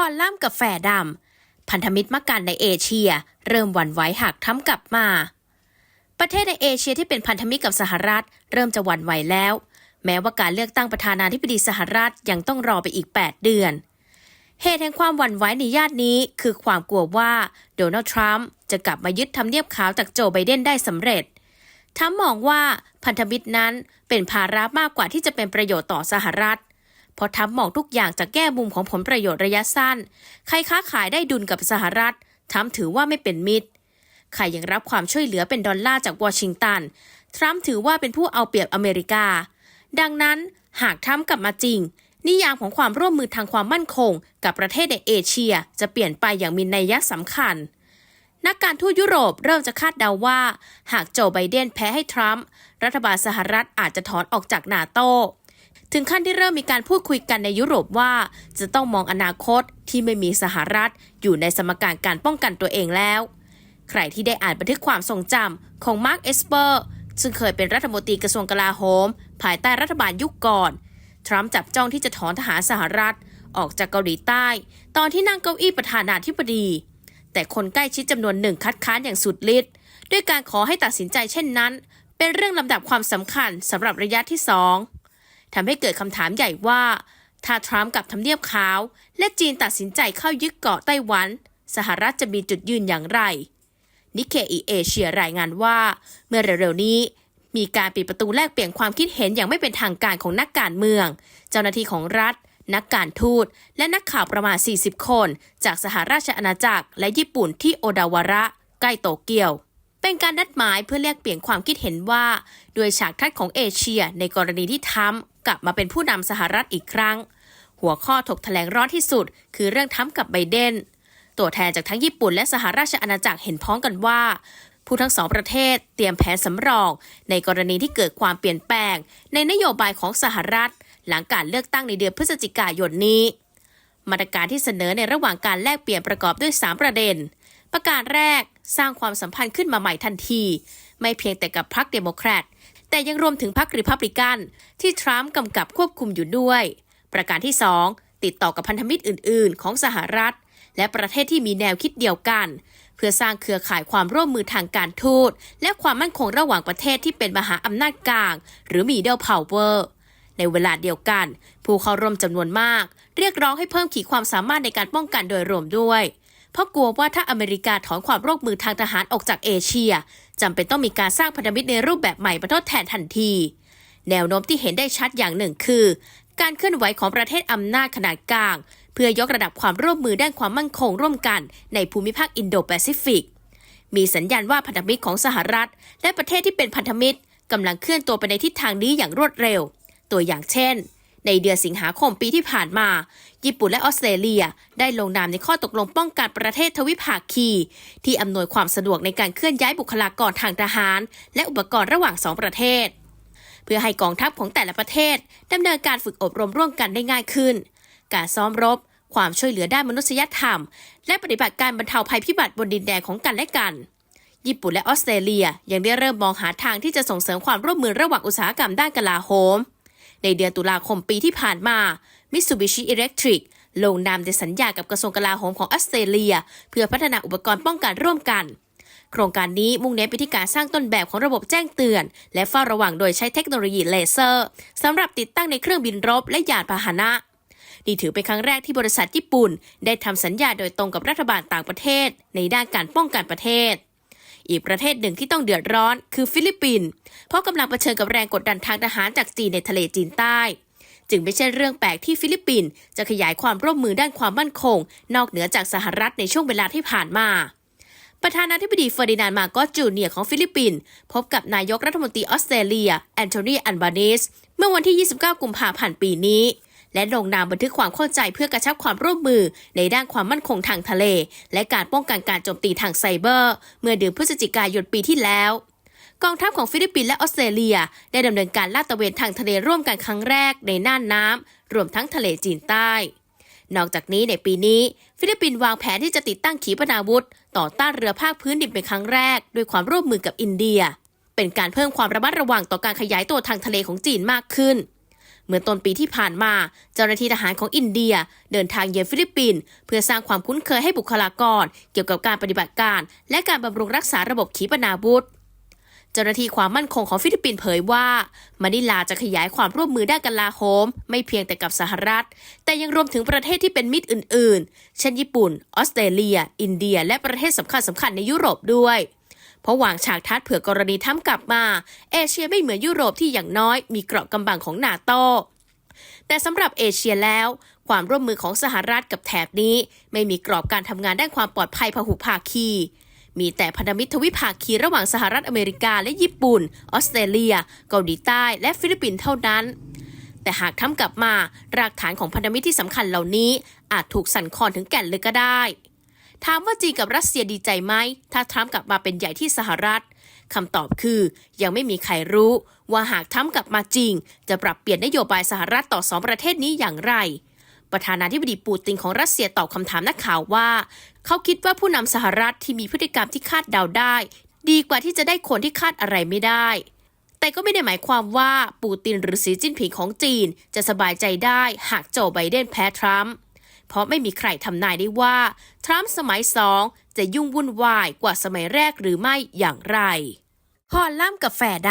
อล่ามกับแฝดำพันธมิตรมักกันในเอเชีย เริ่มหวั่นไหวหากทำกลับมา ประเทศในเอเชียที่เป็นพันธมิตรกับสหรัฐ เริ่มจะหวั่นไหวแล้ว แม้ว่าการเลือกตั้งประธานาธิบดีสหรัฐยังต้องรอไปอีก 8 เดือน เหตุแห่งความหวั่นไหวในญาตินี้ คือความกลัวว่าโดนัลด์ทรัมป์จะกลับมายึดทำเนียบขาวจากโจไบเดนได้สำเร็จทรัมป์มองว่าพันธมิตรนั้นเป็นภาระมากกว่าที่จะเป็นประโยชน์ต่อสหรัฐเพราะทรัมป์มองทุกอย่างจากแง่มุมของผลประโยชน์ระยะสั้น ใครค้าขายได้ดุลกับสหรัฐทรัมถือว่าไม่เป็นมิตรใครยังรับความช่วยเหลือเป็นดอลลาร์จากวอชิงตัน ทรัมป์ถือว่าเป็นผู้เอาเปรียบอเมริกา ดังนั้นหากทรัมป์กลับมาจริง นิยามของความร่วมมือทางความมั่นคง กับประเทศในเอเชียจะเปลี่ยนไปอย่างมีนัยสำคัญ นักการทูตยุโรปเริ่มจะคาดเดาว่า หากโจไบเดนแพ้ให้ทรัมป์รัฐบาลสหรัฐอาจจะถอนออกจากนาโต ถึงขั้นที่เริ่มมีการพูดคุยกันในยุโรปว่า จะต้องมองอนาคตที่ไม่มีสหรัฐ อยู่ในสมการการป้องกันตัวเองแล้ว ใครที่ได้อ่านบันทึกความทรงจำของมาร์คเอสเปอร์ซึ่งเคยเป็นรัฐมนตรีกระทรวงกลาโหม ภายใต้รัฐบาลยุคก่อน ทรัมป์จับจ้องที่จะถอนทหารสหรัฐ ออกจากเกาหลีใต้ ตอนที่นั่งเก้าอี้ประธานาธิบดี แต่คนใกล้ชิดจำนวนหนึ่งคัดค้านอย่างสุดฤทธิ์ด้วยการขอให้ตัดสินใจเช่นนั้น เป็นเรื่องลำดับความสำคัญสำหรับระยะที่สอง ทำให้เกิดคำถามใหญ่ว่า ถ้าทรัมป์กับทำเนียบขาว และจีนตัดสินใจเข้ายึดเกาะไต้หวัน สหรัฐจะมีจุดยืนอย่างไร นิเคอีเอเชียรายงานว่า เมื่อเร็วๆนี้ มีการปิดประตูแลกเปลี่ยนความคิดเห็นอย่างไม่เป็นทางการของนักการเมือง เจ้าหน้าที่ของรัฐ นักการทูต และนักข่าวประมาณ 40 คน จากสหราชอาณาจักรและญี่ปุ่นที่โอดาวาระ ใกล้โตเกียวเป็นการนัดหมายเพื่อแลกเปลี่ยนความคิดเห็นว่าด้วยฉากทัดของเอเชียในกรณีที่ทรัมป์ กลับมาเป็นผู้นำสหรัฐอีกครั้ง หัวข้อถกแถลงร้อนที่สุด คือเรื่องทรัมกับไบเดน ตัวแทนจากทั้งญี่ปุ่นและสหราชอาณาจักรเห็นพ้องกันว่า ผู้ทั้งสองประเทศเตรียมแผนสำรอง ในกรณีที่เกิดความเปลี่ยนแปลง ในนโยบายของสหรัฐ หลังการเลือกตั้งในเดือนพฤศจิกายนนี้ มาตรการที่เสนอในระหว่างการแลกเปลี่ยนประกอบด้วย 3 ประเด็น ประการแรกสร้างความสัมพันธ์ขึ้นมาใหม่ทันที ไม่เพียงแต่กับพรรคเดโมแครตแต่ยังรวมถึงพรรคริพับลิกัน ที่ทรัมป์กำกับควบคุมอยู่ด้วย ประการที่ 2 ติดต่อกับพันธมิตรอื่น ๆ ของสหรัฐ และประเทศที่มีแนวคิดเดียวกัน เพื่อสร้างเครือข่ายความร่วมมือทางการทูต และความมั่นคงระหว่างประเทศที่เป็นมหาอำนาจกลาง หรือ middle power ในเวลาเดียวกัน ผู้เข้าร่วมจำนวนมาก เรียกร้องให้เพิ่มขีดความสามารถในการป้องกันโดยรวมด้วย เพราะกลัวว่าถ้าอเมริกาถอนความร่วมมือทางทหารออกจากเอเชียจำเป็นต้องมีการสร้างพันธมิตรในรูปแบบใหม่มาทดแทนทันที แนวโน้มที่เห็นได้ชัดอย่างหนึ่งคือ การเคลื่อนไหวของประเทศอำนาจขนาดกลาง เพื่อยกระดับความร่วมมือด้านความมั่นคงร่วมกันในภูมิภาคอินโดแปซิฟิก มีสัญญาณว่าพันธมิตรของสหรัฐ และประเทศที่เป็นพันธมิตรกำลังเคลื่อนตัวไปในทิศทางนี้อย่างรวดเร็ว ตัวอย่างเช่น ในเดือนสิงหาคมปีที่ผ่านมา ญี่ปุ่นและออสเตรเลียได้ลงนามในข้อตกลงป้องกันประเทศทวิภาคี ที่อำนวยความสะดวกในการเคลื่อนย้ายบุคลากรทางทหาร และอุปกรณ์ระหว่างสองประเทศ เพื่อให้กองทัพของแต่ละประเทศดำเนินการฝึกอบรมร่วมกันได้ง่ายขึ้น การซ้อมรบ ความช่วยเหลือด้านมนุษยธรรม และปฏิบัติการบรรเทาภัยพิบัติบนดินแดนของกันและกันญี่ปุ่นและออสเตรเลียยังได้เริ่มมองหาทางที่จะส่งเสริมความร่วมมือระหว่างอุตสาหกรรมด้านกลาโหม ในเดือนตุลาคมปีที่ผ่านมา Mitsubishi Electric ลงนามในสัญญากับกระทรวงกลาโหมของออสเตรเลีย เพื่อพัฒนาอุปกรณ์ป้องกันร่วมกัน โครงการนี้มุ่งเน้นไปที่การสร้างต้นแบบของระบบแจ้งเตือน และเฝ้าระวังโดยใช้เทคโนโลยีเลเซอร์สำหรับติดตั้งในเครื่องบินรบและยานพาหนะนี่ถือเป็นครั้งแรกที่บริษัทญี่ปุ่น ได้ทำสัญญาโดยตรงกับรัฐบาลต่างประเทศ ในด้านการป้องกันประเทศ อีกประเทศหนึ่งที่ต้องเดือดร้อนคือฟิลิปปินส์เพราะกำลังเผชิญกับแรงกดดันทางทหารจากจีนในทะเลจีนใต้ จึงไม่ใช่เรื่องแปลกที่ฟิลิปปินส์จะขยายความร่วมมือด้านความมั่นคง นอกเหนือจากสหรัฐในช่วงเวลาที่ผ่านมาประธานาธิบดีเฟอร์ดินานด์มาโกจูเนียร์ของฟิลิปปินส์พบกับนายกรัฐมนตรีออสเตรเลีย แอนโทนี อันบานิสเมื่อวันที่ 29 กุมภาพันธ์ปีนี้ และลงนามบันทึกความเข้าใจเพื่อกระชับความร่วมมือในด้านความมั่นคงทางทะเล และการป้องกันการโจมตีทางไซเบอร์ เมื่อเดือนพฤศจิกายนปีที่แล้วกองทัพของฟิลิปปินส์และออสเตรเลีย ได้ดำเนินการลาดตระเวนทางทะเลร่วมกันครั้งแรกในน่านน้ำรวมทั้งทะเลจีนใต้ นอกจากนี้ในปีนี้ ฟิลิปปินส์วางแผนที่จะติดตั้งขีปนาวุธ ต่อต้านเรือภาคพื้นดินเป็นครั้งแรก ด้วยความร่วมมือกับอินเดีย เป็นการเพิ่มความระมัดระวังต่อการขยายตัวทางทะเลของจีนมากขึ้น เมื่อต้นปีที่ผ่านมา เจ้าหน้าที่ทหารของอินเดีย เดินทางเยือนฟิลิปปินส์เพื่อสร้างความคุ้นเคยให้บุคลากร เกี่ยวกับการปฏิบัติการ และการบำรุงรักษาระบบขีปนาวุธเจ้าหน้าที่ความมั่นคงของฟิลิปปินส์เผยว่า มะนิลาจะขยายความร่วมมือด้านกลาโหม ไม่เพียงแต่กับสหรัฐ แต่ยังรวมถึงประเทศที่เป็นมิตรอื่น ๆ เช่นญี่ปุ่น ออสเตรเลีย อินเดีย และประเทศสำคัญสำคัญๆในยุโรปด้วย เพราะวางฉากทัดเผื่อกรณีทำกลับมา เอเชียไม่เหมือนยุโรปที่อย่างน้อยมีเกราะกำบังของนาโตแต่สำหรับเอเชียแล้ว ความร่วมมือของสหรัฐกับแถบนี้ ไม่มีกรอบการทำงานด้านความปลอดภัยพหุภาคี มีแต่พันธมิตรทวิภาคีระหว่างสหรัฐอเมริกาและญี่ปุ่น ออสเตรเลีย เกาหลีใต้และฟิลิปปินส์เท่านั้น แต่หากทำกลับมารากฐานของพันธมิตรที่สำคัญเหล่านี้ อาจถูกสั่นคลอนถึงแก่นเลยก็ได้ ถามว่าจีนกับรัสเซียดีใจไหม ถ้าทรัมป์กลับมาเป็นใหญ่ที่สหรัฐคำตอบคือ ยังไม่มีใครรู้ ว่าหากทรัมป์กลับมาจริง จะปรับเปลี่ยนนโยบายสหรัฐต่อสองประเทศนี้อย่างไร ประธานาธิบดีปูตินของรัสเซียตอบคำถามนักข่าวว่า เขาคิดว่าผู้นำสหรัฐที่มีพฤติกรรมที่คาดเดาได้ ดีกว่าที่จะได้คนที่คาดอะไรไม่ได้แต่ก็ไม่ได้หมายความว่าปูตินหรือสีจิ้นผิงของจีน จะสบายใจได้หากโจไบเดนแพ้ทรัมป์ เพราะไม่มีใครทำนายได้ว่า ทรัมป์สมัยสองจะยุ่งวุ่นวายกว่าสมัยแรกหรือไม่อย่างไรคอล่ำกับแฟดด